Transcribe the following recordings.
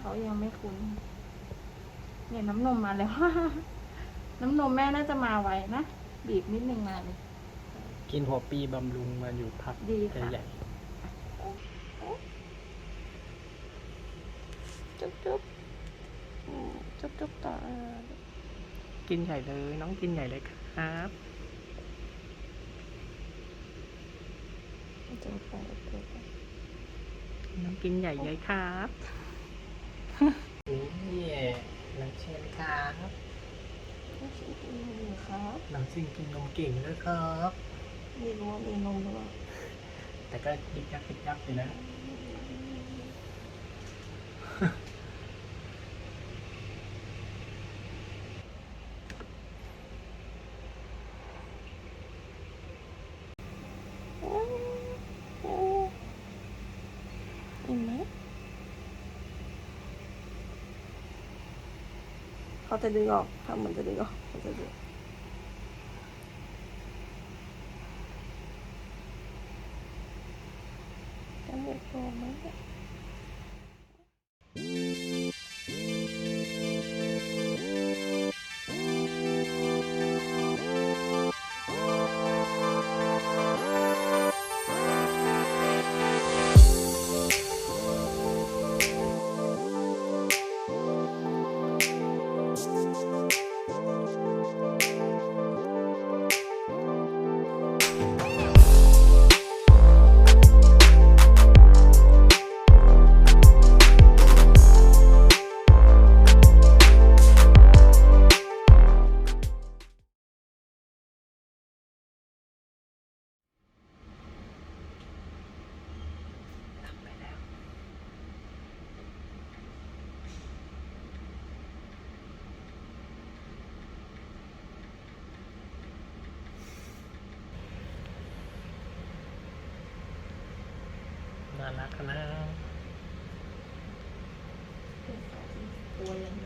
เขายังไม่คุ้น เนี่ยน้ำนมมาแล้ว น้ำนมแม่น่าจะมาไวนะ บีบนิดนึงมาเลย กินหัวปีบำรุงมาอยู่พักดีค่ะ ใหญ่จุ๊บจุ๊บอืมจุ๊บจุ๊บต่อๆกินใหญ่เลย น้องกินใหญ่เลยครับ จุ๊บไปจุ๊บไปน้องกินใหญ่เลยครับ นี่น้องเชนครับไม่ใช่กินนมครับน้องซิงกินนมเก่งด้วยครับ ไม่รู้ว่ามีนมหรือเปล่าแต่ก็ยิกยักยิกยักอยู่นะ เขาจะดึงอ รักนะ ตัวยัง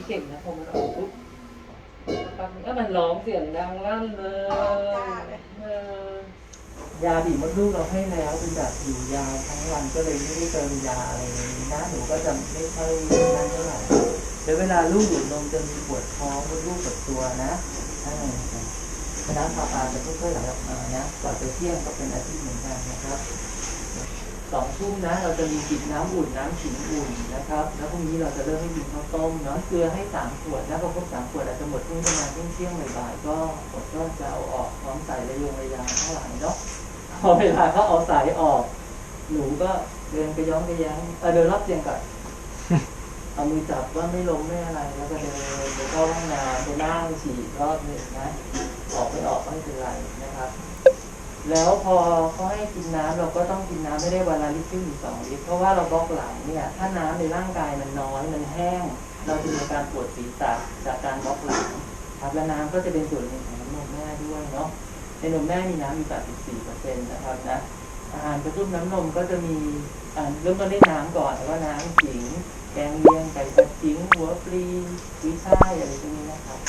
นี้เก่งนะพอมันออกปุ๊บปั๊บก็มันร้องเสียงดังลั่นเลยยาบีมดลูกเราให้แล้วเป็นแบบอยู่ยาวทั้งวันก็เลยไม่ได้เติมยาอะไรเลยนะหนูก็จะไม่ค่อยนั่นเท่าไหร่เดี๋ยวเวลาลูกดูดนมจะมีปวดท้องมดลูกกับตัวนะคณะพาปาจะค่อยๆไหลออกมานะก่อนจะเที่ยงก็เป็นอาทิตย์เหมือนกันนะครับ สองทุ่มนะเราจะมีจิบน้ำอุ่นน้ำขิงอุ่นนะครับ แล้วพรุ่งนี้เราจะเริ่มให้กินข้าวต้มเนาะเกลือให้สามขวดนะพอครบสามขวดอาจจะหมดช่วงประมาณเที่ยงเที่ยงบ่ายๆก็หมดก็จะเอาออกพร้อมใส่ระยงระยางเท่าไหร่เนาะพอเวลาเขาเอาสายออก หนูก็เดินไปย้อมไปย้งเดินรอบเตียงก่อนเอามือจับว่าไม่ล้มไม่อะไรแล้วก็เดินไปเข้าห้องน้ำไปนั่งฉี่รอบหนึ่งนะออกไม่ออกก็ไม่เป็นไรนะครับ แล้วพอเขาให้กินน้ำเราก็ต้องกินน้ำไม่ได้วันละลิตรครึ่งสองลิตรเพราะว่าเราบล็อกหลังเนี่ย ถ้าน้ำในร่างกายมันน้อยมันแห้ง เราจะมีอาการปวดศีรษะจากการบล็อกหลังครับและน้ำก็จะเป็นส่วนหนึ่งของนมแม่ด้วยเนาะในนมแม่มีน้ำอยู่84เปอร์เซ็นต์นะครับนะอาหารกระตุ้นน้ำนมก็จะมีเริ่มต้นด้วยน้ำก่อนแล้วก็น้ำขิงแกงเลียงไก่กระจิ้งหัวปลีกุ้ยช่ายอะไรพวกนี้นะครับ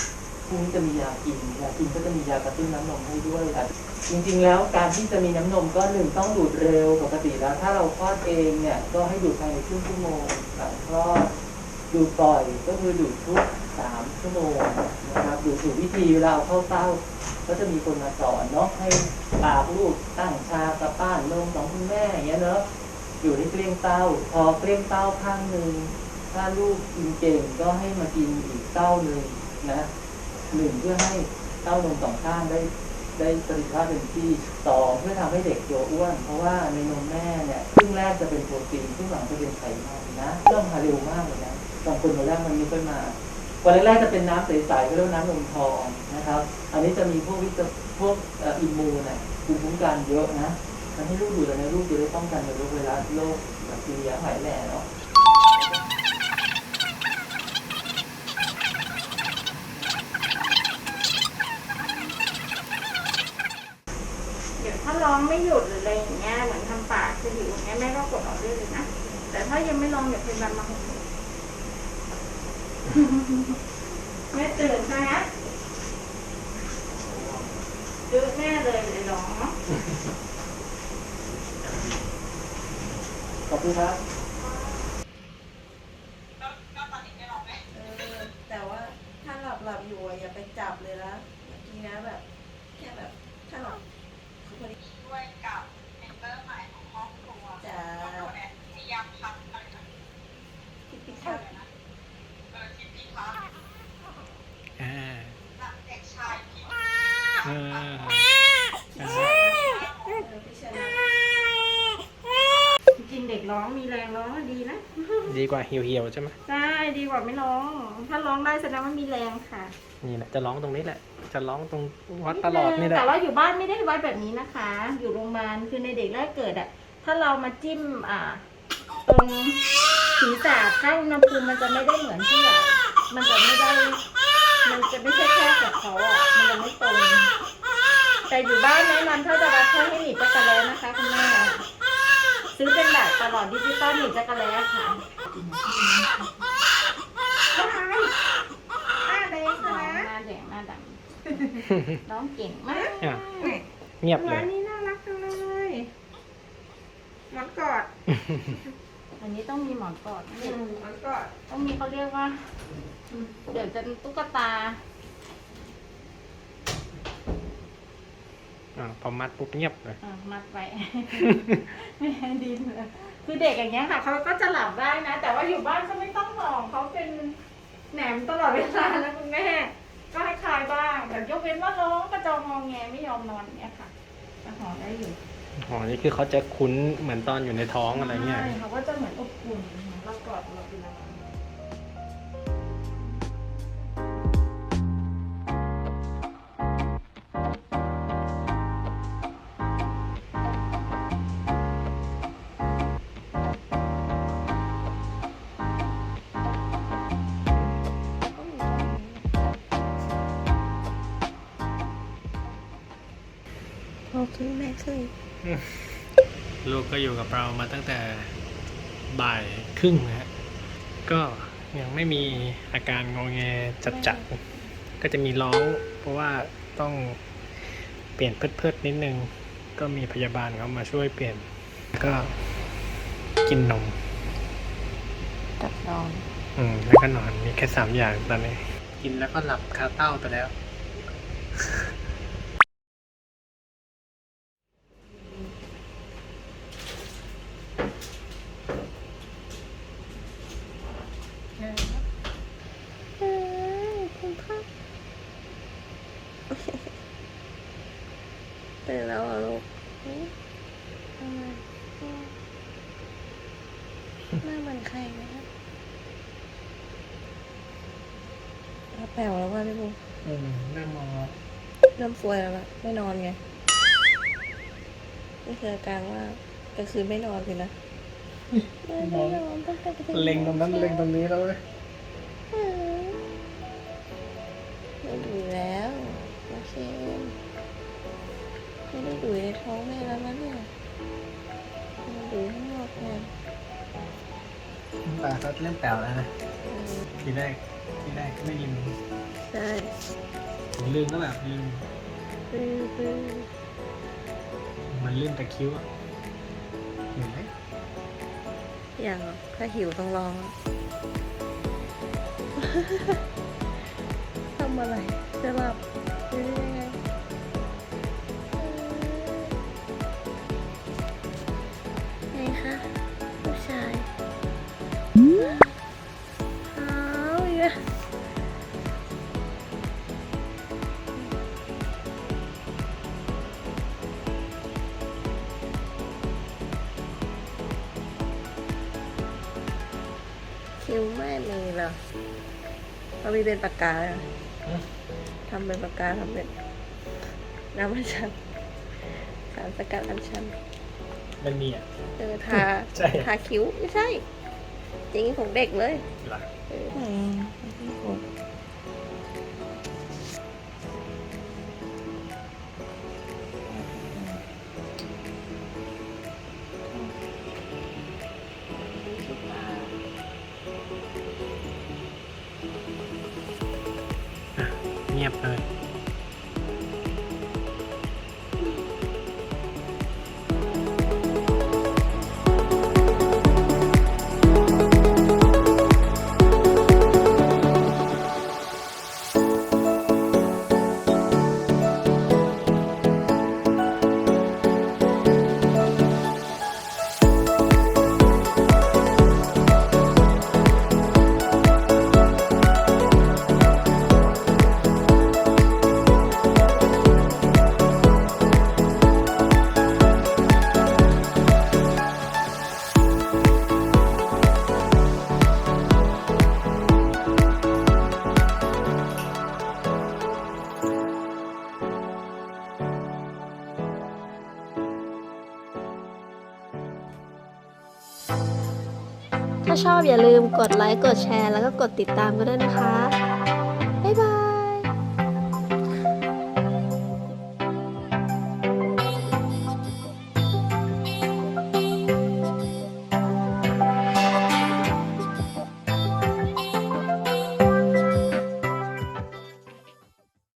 พรุ่งนี้จะมียากินยากินก็จะมียากระตุ้นน้ำนมให้ด้วยอะจริงๆแล้วการที่จะมีน้ำนมก็หนึ่งต้องดูดเร็วปกติแล้ว ถ้าเราคลอดเองเนี่ยก็ให้ดูดภายในครึ่งชั่วโมงหลังคลอดดูดบ่อยก็คือดูดทุกสามชั่วโมงนะครับดูดถูกวิธีเวลาเอาเข้าเต้า ก็จะมีคนมาสอนเนาะให้ปากลูกตั้งชากระป้านนมของคุณแม่อย่างเงี้ยเนาะอยู่ในเกลี้ยงเต้า พอเกลี้ยงเต้าข้างหนึ่งถ้าลูกกินเก่งก็ให้มากินอีกเต้าหนึ่งนะ หนึ่งเพื่อให้เต้านมสองข้างได้ได้ปริภาพเต็มที่สองเพื่อทำให้เด็กตัวอ้วน เพราะว่าในนมแม่เนี่ยครึ่งแรกจะเป็นโปรตีนครึ่งหลังจะเป็นไขมันนะเริ่มมาเร็วมากเลยนะบางคนวันแรกมันไม่ค่อยมาวันแรกจะเป็นน้ำใสๆก็เรียกว่าน้ำนมทองนะครับ อันนี้จะมีพวกวิตาพวกอิมูน่ะภูมิคุ้มกันเยอะนะทำให้ลูกอยู่ในลูกจะได้ป้องกันโรคไวรัสโรคแบคทีเรียหายแหล่เนาะ เดี๋ยวถ้าร้องไม่หยุดหรืออะไรอย่างเงี้ยเหมือนทำปากจะหิวอย่า งี้ยแม่ก็กดออกได้เลยนะแต่ถ้ายังไม่ลองเดี๋ยวเป็นวันมาหกโมงแม่ตื่นใช่ไหมดื้อแม่เลยเลยร้อเนาะขอบคุณครับ เออแต่ว่าถ้าหลับหลับๆอยู่อะอย่าไปจับเลยนะเมื่อกี้นะแบบ แค่แบบถ้าหลับคือพอดี ด้วยกับเมมเบอร์ใหม่ของครอบครัว จะ ครอบครัวเนี่ยพยายามทำอะไรนะ พิพิทักษ์ เออที่พี่พักอ่าเด็กชายพี่เออเออพิชนะจริงๆเด็กร้องมีแรงร้องอะดีนะ ดีกว่าเหี่ยวๆใช่ไหมใช่ดีกว่าไม่ร้อง ถ้าร้องได้แสดงว่ามีแรงค่ะ นี่แหละจะร้องตรงนี้แหละ จะร้องตรงวัดตลอดนี่แหละแต่ว่าอยู่บ้านไม่ได้วัดแบบนี้นะคะ อยู่โรงพยาบาลคือในเด็กแรกเกิดอะถ้าเรามาจิ้มอ่าตรง ศีรษะข้างอุณหภูมิมันจะไม่ได้เหมือนที่อะมันจะไม่ได้ มันจะไม่ใช่แค่กับเขาอะ มันจะไม่ตรง แต่อยู่บ้านแนะนำถ้าจะวัดแค่ให้หนีบจักรแล้นะคะคุณแม่ ซื้อเป็นแบบตลอดดิจิตอลหนีบจักรแล้ค่ะหน้าแดงหน้าแดงหน้าดำน้องเก่งมาก อะเงียบเลร้าย นนี้น่ารักจังเลยหมอนกอด อันนี้ต้องมีหมอนกอดนะอืเนี่ยมมันก็ต้องมีเขาเรียกว่า เดี๋ยวจะตุ๊กตา อ่าพอมัดปุ๊บเงียบเลย อะมัดไว้ ไม่ให้ดินเลยคือเด็กอย่างเงี้ยค่ะเขาก็จะหลับได้นะ แต่ว่าอยู่บ้านก็ไม่ต้องห่องเขาเป็นแหนมตลอดเวลานะคุณแม่ ก็ให้คลายบ้างแต่ยกเว้นว่าร้องกระจองงองแงไม่ยอมนอนอย่างเงี้ยค่ะจะห่อได้อยู่ อ๋อ นี่คือเขาจะคุ้นเหมือนตอนอยู่ในท้องอะไรเงี้ย ใช่เขาก็จะเหมือนอบอุ่นเหมือนเรากอดเราเป็นอะไรพอขึ้นแม่ขึ้น ลูกก็อยู่กับเรามาตั้งแต่บ่ายครึ่งนะฮะ ก็ยังไม่มีอาการงอแงจัดๆก็จะมีร้อง เพราะว่าต้องเปลี่ยนเพิดๆนิดนึง ก็มีพยาบาลเขามาช่วยเปลี่ยน ก็กินนมกับนอน อืม แล้วก็นอน มีแค่สามอย่างตอนนี้ กินแล้วก็หลับคาเต้าไปแล้ว คุณพ่อตื่นแล้วเหรอลูกอืมทำไมอืม หน้าเหมือนใครไหมครับเราแปลวแล้วว่าพี่บูอืมเริ่มมองเริ่มซวยแล้วล่ะไม่นอนไง นี่คืออาการว่ากลางคืนไม่นอนสินะไม่ได้นอนตั้งแต่กลางคืนเล็งตรงนั้นเล็งตรงนี้แล้วเว้ยอืมไม่ดูแล้วโอเคไม่ได้ดูในท้องแม่แล้วนะเนี่ยมาดูข้างนอกแทน ตาเขาเริ่มแป๋วแล้วนะอืมทีแรกทีแรกก็ได้ยินใช่ลื่นก็แบบลื่นปื้อปื้อมันลื่นแต่คิ้วอะเห็นไหมอย่างเหรอถ้าหิวต้องลองอะทำอะไรจะหลับหรือยังไงไง คิวไม่มีเหรอเรามีเป็นปากกาเลยเหรอทำเป็นปากกาทำเป็นน้ำอัญชันสารสกัดอัญชันมันมีอะเออทา ใช่ ทาคิ้ว ไม่ใช่ จริงของเด็กเลย หลัก เออ ถ้าชอบอย่าลืมกดไลค์ กดแชร์ แล้วก็กดติดตามกันด้วยนะคะ